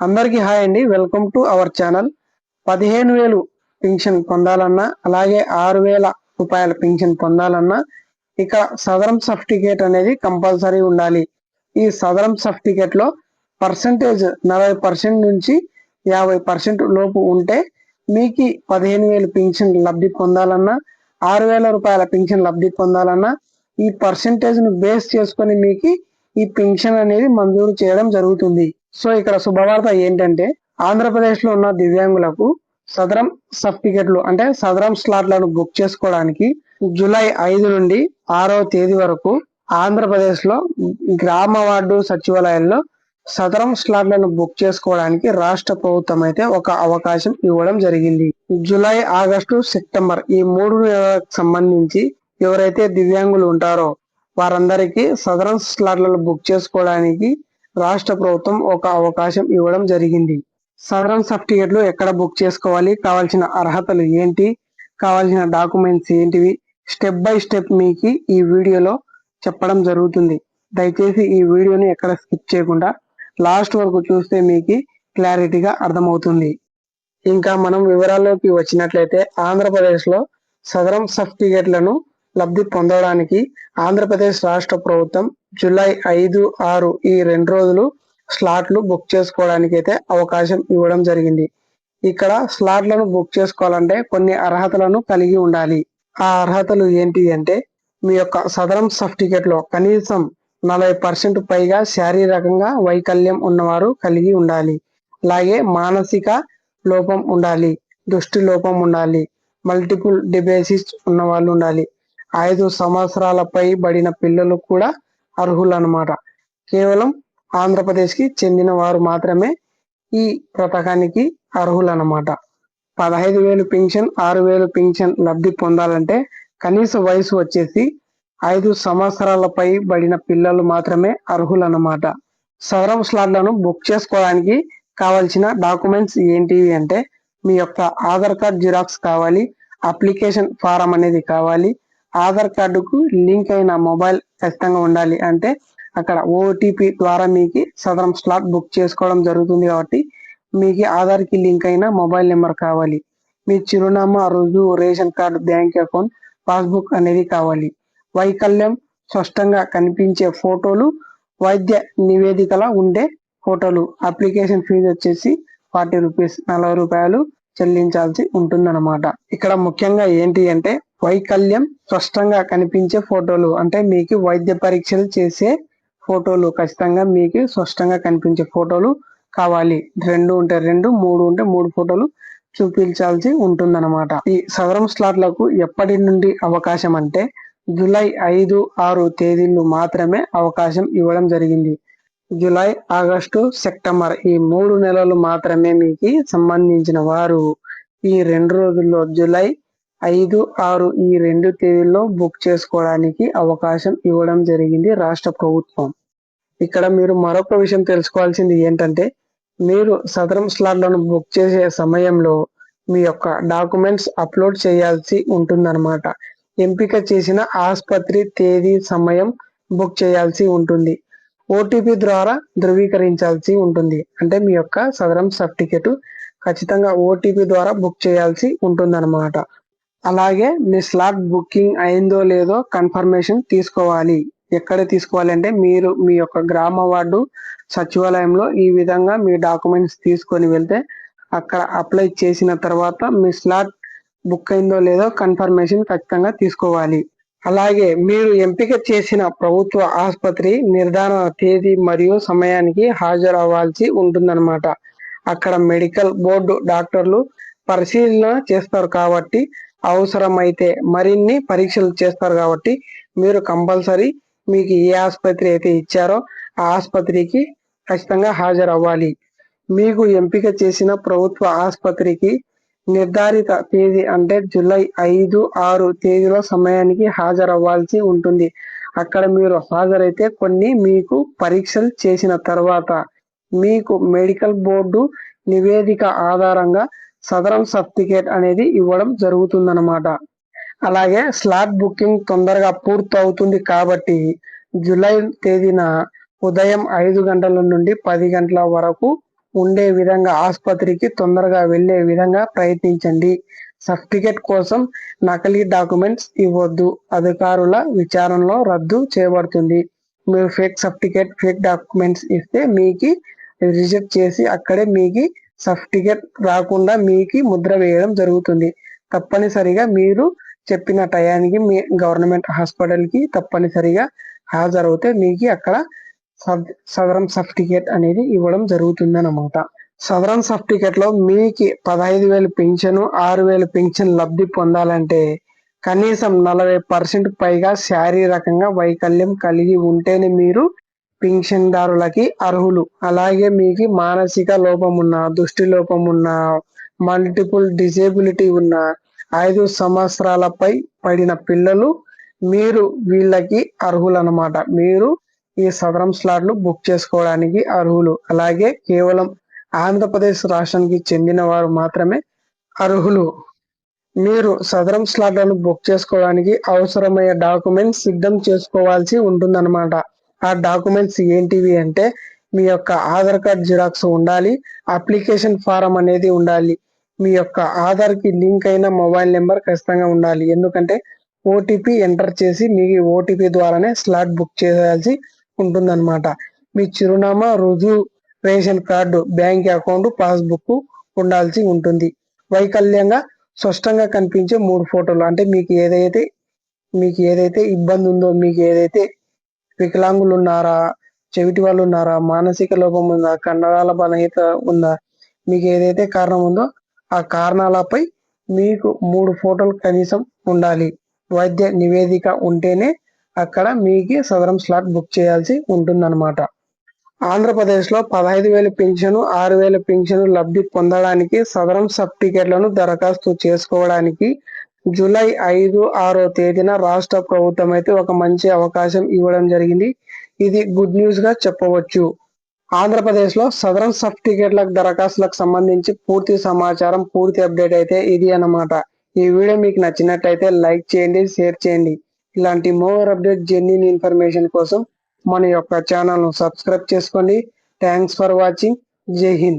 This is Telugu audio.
అందరికీ హాయ్ అండి. Welcome to our channel. పదిహేను వేలు పింఛన్ పొందాలన్నా అలాగే ఆరు వేల రూపాయల పింఛన్ పొందాలన్నా ఇక సదరం సర్టిఫికేట్ అనేది కంపల్సరీ ఉండాలి. ఈ సదరం సర్టిఫికేట్లో పర్సంటేజ్ నలభై పర్సెంట్ నుంచి యాభై పర్సెంట్ లోపు ఉంటే మీకు పదిహేను వేలు పింఛన్ లబ్ధి పొందాలన్నా ఆరు వేల రూపాయల పింఛన్ లబ్ధి పొందాలన్నా ఈ పర్సంటేజ్ను బేస్ చేసుకొని మీకు ఈ పింఛన్ అనేది మంజూరు చేయడం జరుగుతుంది. సో ఇక్కడ శుభవార్త ఏంటంటే ఆంధ్రప్రదేశ్లో ఉన్న దివ్యాంగులకు సదరం సర్టిఫికెట్లు అంటే సదరం స్లాట్లను బుక్ చేసుకోవడానికి జూలై ఐదు నుండి ఆరో తేదీ వరకు ఆంధ్రప్రదేశ్లో గ్రామ వార్డు సచివాలయాల్లో సదరం స్లాట్లను బుక్ చేసుకోవడానికి రాష్ట్ర ప్రభుత్వం అయితే ఒక అవకాశం ఇవ్వడం జరిగింది. జూలై ఆగస్టు సెప్టెంబర్ ఈ మూడు నెలలకు సంబంధించి ఎవరైతే దివ్యాంగులు ఉంటారో వారందరికీ సదరం స్లాట్లను బుక్ చేసుకోవడానికి రాష్ట్ర ప్రభుత్వం ఒక అవకాశం ఇవ్వడం జరిగింది. సదరం సర్టిఫికెట్లు ఎక్కడ బుక్ చేసుకోవాలి? కావాల్సిన అర్హతలు ఏంటి? కావాల్సిన డాక్యుమెంట్స్ ఏంటివి? స్టెప్ బై స్టెప్ మీకు ఈ వీడియోలో చెప్పడం జరుగుతుంది. దయచేసి ఈ వీడియోని ఎక్కడ స్కిప్ చేయకుండా లాస్ట్ వరకు చూస్తే మీకు క్లారిటీగా అర్థమవుతుంది. ఇంకా మనం వివరాల్లోకి వచ్చినట్లయితే ఆంధ్రప్రదేశ్లో సదరం సర్టిఫికెట్లను లబ్ధి పొందడానికి ఆంధ్రప్రదేశ్ రాష్ట్ర ప్రభుత్వం జూలై ఐదు ఆరు ఈ రెండు రోజులు స్లాట్లు బుక్ చేసుకోవడానికి అయితే అవకాశం ఇవ్వడం జరిగింది. ఇక్కడ స్లాట్లను బుక్ చేసుకోవాలంటే కొన్ని అర్హతలను కలిగి ఉండాలి. ఆ అర్హతలు ఏంటి అంటే మీ యొక్క సదరం సర్టిఫికెట్లో కనీసం నలభై పర్సెంట్ పైగా శారీరకంగా వైకల్యం ఉన్నవారు కలిగి ఉండాలి. అలాగే మానసిక లోపం ఉండాలి దృష్టి లోపం ఉండాలి మల్టిపుల్ డిబేసిస్ ఉన్న వాళ్ళు ఉండాలి. ఐదు సంవత్సరాలపై బడిన పిల్లలు కూడా అర్హులు అనమాట కేవలం ఆంధ్రప్రదేశ్కి చెందిన వారు మాత్రమే ఈ పథకానికి అర్హులు అనమాట పదహైదు వేలు పింఛన్ ఆరు వేలు పింఛన్ లబ్ధి పొందాలంటే కనీస వయసు వచ్చేసి ఐదు సంవత్సరాలపై బడిన పిల్లలు మాత్రమే అర్హులు అనమాట సౌరవ్ స్లాట్లను బుక్ చేసుకోవడానికి కావాల్సిన డాక్యుమెంట్స్ ఏంటివి అంటే మీ యొక్క ఆధార్ కార్డ్ జిరాక్స్ కావాలి అప్లికేషన్ ఫారం అనేది కావాలి ఆధార్ కార్డుకు లింక్ అయిన మొబైల్ ఖచ్చితంగా ఉండాలి. అంటే అక్కడ ఓటీపీ ద్వారా మీకు సదరం స్లాట్ బుక్ చేసుకోవడం జరుగుతుంది కాబట్టి మీకు ఆధార్కి లింక్ అయిన మొబైల్ నెంబర్ కావాలి. మీ చిరునామా రుజువు ration card bank account passbook అనేది కావాలి. వైకల్యం స్పష్టంగా కనిపించే ఫోటోలు వైద్య నివేదికల ఉండే ఫోటోలు. అప్లికేషన్ ఫీజు వచ్చేసి ఫార్టీ రూపీస్ నలభై రూపాయలు చెల్లించాల్సి ఉంటుందన్నమాట. ఇక్కడ ముఖ్యంగా ఏంటి అంటే వైకల్యం స్పష్టంగా కనిపించే ఫోటోలు. అంటే మీకు వైద్య పరీక్షలు చేసే ఫోటోలు ఖచ్చితంగా మీకు స్పష్టంగా కనిపించే ఫోటోలు కావాలి. రెండు ఉంటే రెండు మూడు ఉంటే మూడు ఫోటోలు చూపించాల్సి ఉంటుందన్నమాట. ఈ సదరం స్లాట్లకు ఎప్పటి నుండి అవకాశం అంటే జూలై ఐదు ఆరు తేదీలు మాత్రమే అవకాశం ఇవ్వడం జరిగింది. జూలై ఆగస్టు సెప్టెంబర్ ఈ మూడు నెలలు మాత్రమే మీకు సంబంధించిన వారు ఈ రెండు రోజుల్లో జూలై ఐదు ఆరు ఈ రెండు తేదీల్లో బుక్ చేసుకోవడానికి అవకాశం ఇవ్వడం జరిగింది రాష్ట్ర ప్రభుత్వం. ఇక్కడ మీరు మరొక విషయం తెలుసుకోవాల్సింది ఏంటంటే మీరు సదరం స్లాట్లను బుక్ చేసే సమయంలో మీ యొక్క డాక్యుమెంట్స్ అప్లోడ్ చేయాల్సి ఉంటుందన్నమాట. ఎంపిక చేసిన ఆసుపత్రి తేదీ సమయం బుక్ చేయాల్సి ఉంటుంది. ఓటీపీ ద్వారా ధృవీకరించాల్సి ఉంటుంది. అంటే మీ యొక్క సదరం సర్టిఫికెట్ ఖచ్చితంగా ఓటీపీ ద్వారా బుక్ చేయాల్సి ఉంటుందన్నమాట. అలాగే మీ స్లాట్ బుకింగ్ అయిందో లేదో కన్ఫర్మేషన్ తీసుకోవాలి. ఎక్కడ తీసుకోవాలి అంటే మీరు మీ యొక్క గ్రామ వార్డు సచివాలయంలో ఈ విధంగా మీ డాక్యుమెంట్స్ తీసుకొని వెళ్తే అక్కడ అప్లై చేసిన తర్వాత మీ స్లాట్ బుక్ అయిందో లేదో కన్ఫర్మేషన్ ఖచ్చితంగా తీసుకోవాలి. అలాగే మీరు ఎంపిక చేసిన ప్రభుత్వ ఆసుపత్రి నిర్ధారణ తేదీ మరియు సమయానికి హాజరు అవ్వాల్సి ఉంటుందన్నమాట. అక్కడ మెడికల్ బోర్డు డాక్టర్లు పరిశీలన చేస్తారు కాబట్టి అవసరమైతే మరిన్ని పరీక్షలు చేస్తారు కాబట్టి మీరు కంపల్సరీ మీకు ఏ ఆసుపత్రి అయితే ఇచ్చారో ఆ ఆసుపత్రికి ఖచ్చితంగా హాజరవ్వాలి. మీకు ఎంపిక చేసిన ప్రభుత్వ ఆసుపత్రికి నిర్ధారిత తేదీ అంటే జూలై ఐదు ఆరు తేదీలో సమయానికి హాజరవ్వాల్సి ఉంటుంది. అక్కడ మీరు హాజరైతే కొన్ని మీకు పరీక్షలు చేసిన తర్వాత మీకు మెడికల్ బోర్డు నివేదిక ఆధారంగా సదరం సర్టిఫికేట్ అనేది ఇవ్వడం జరుగుతుందన్నమాట. అలాగే స్లాట్ బుకింగ్ తొందరగా పూర్తి అవుతుంది కాబట్టి జూలై తేదీన ఉదయం ఐదు గంటల నుండి పది గంటల వరకు ఉండే విధంగా ఆసుపత్రికి తొందరగా వెళ్ళే విధంగా ప్రయత్నించండి. సర్టిఫికేట్ కోసం నకిలీ డాక్యుమెంట్స్ ఇవ్వద్దు. అధికారుల విచారణలో రద్దు చేయబడుతుంది. మీరు ఫేక్ సర్టిఫికేట్ ఫేక్ డాక్యుమెంట్స్ ఇస్తే మీకు రిజెక్ట్ చేసి అక్కడే మీకు సర్టిఫికేట్ రాకుండా మీకు ముద్ర వేయడం జరుగుతుంది. తప్పనిసరిగా మీరు చెప్పిన టయానికి మీ గవర్నమెంట్ హాస్పిటల్కి తప్పనిసరిగా హాజరవుతే మీకు అక్కడ సదరం సర్టిఫికేట్ అనేది ఇవ్వడం జరుగుతుంది అన్నమాట సదరం సర్టిఫికేట్లో మీకు పదహైదు వేలు పెన్షన్ ఆరు వేలు పింఛన్ లబ్ధి పొందాలంటే కనీసం నలభై పర్సెంట్ పైగా శారీరకంగా వైకల్యం కలిగి ఉంటేనే మీరు పింఛన్దారులకి అర్హులు. అలాగే మీకు మానసిక లోపం ఉన్న దృష్టి లోపం ఉన్న మల్టిపుల్ డిజేబిలిటీ ఉన్న ఐదు సంవత్సరాలపై పడిన పిల్లలు మీరు వీళ్ళకి అర్హులు అనమాట మీరు ఈ సదరం స్లాట్లు బుక్ చేసుకోవడానికి అర్హులు. అలాగే కేవలం ఆంధ్రప్రదేశ్ రాష్ట్రానికి చెందిన వారు మాత్రమే అర్హులు. మీరు సదరం స్లాట్లను బుక్ చేసుకోవడానికి అవసరమయ్యే డాక్యుమెంట్స్ సిద్ధం చేసుకోవాల్సి ఉంటుందన్నమాట. ఆ డాక్యుమెంట్స్ ఏంటివి అంటే మీ యొక్క ఆధార్ కార్డ్ జిరాక్స్ ఉండాలి అప్లికేషన్ ఫారం అనేది ఉండాలి. మీ యొక్క ఆధార్కి లింక్ అయిన మొబైల్ నెంబర్ ఖచ్చితంగా ఉండాలి. ఎందుకంటే ఓటీపీ ఎంటర్ చేసి మీ ఓటీపీ ద్వారానే స్లాట్ బుక్ చేయాల్సి ఉంటుందన్నమాట. మీ చిరునామా రుజువు ration card bank account passbook ఉండాల్సి ఉంటుంది. వైకల్యంగా స్పష్టంగా కనిపించే మూడు ఫోటోలు. అంటే మీకు ఏదైతే మీకు ఏదైతే ఇబ్బంది ఉందో మీకు ఏదైతే వికలాంగులు ఉన్నారా చెవిటి వాళ్ళు ఉన్నారా మానసిక లోపం ఉందా? కండరాల బలహీత ఉందా? మీకు ఏదైతే కారణం ఉందో ఆ కారణాలపై మీకు మూడు ఫోటోలు కనీసం ఉండాలి. వైద్య నివేదిక ఉంటేనే అక్కడ మీకు సదరం స్లాట్ బుక్ చేయాల్సి ఉంటుందన్నమాట. ఆంధ్రప్రదేశ్లో పదహైదు వేల పింఛను ఆరు వేల పింఛను లబ్ధి పొందడానికి సదరం సర్టిఫికెట్లను దరఖాస్తు చేసుకోవడానికి జూలై ఐదు ఆరో తేదీన రాష్ట్ర ప్రభుత్వం అయితే ఒక మంచి అవకాశం ఇవ్వడం జరిగింది. ఇది గుడ్ న్యూస్గా చెప్పవచ్చు. ఆంధ్రప్రదేశ్లో సదరం సర్టిఫికేట్ల దరఖాస్తులకు సంబంధించి పూర్తి సమాచారం పూర్తి అప్డేట్ అయితే ఇది అన్నమాట. ఈ వీడియో మీకు నచ్చినట్లయితే లైక్ చేయండి షేర్ చేయండి. ఇలాంటి మోర్ అప్డేట్ జెన్యున్ ఇన్ఫర్మేషన్ కోసం మన యొక్క ఛానల్ను సబ్స్క్రైబ్ చేసుకోండి. Thanks for watching. జై హింద్.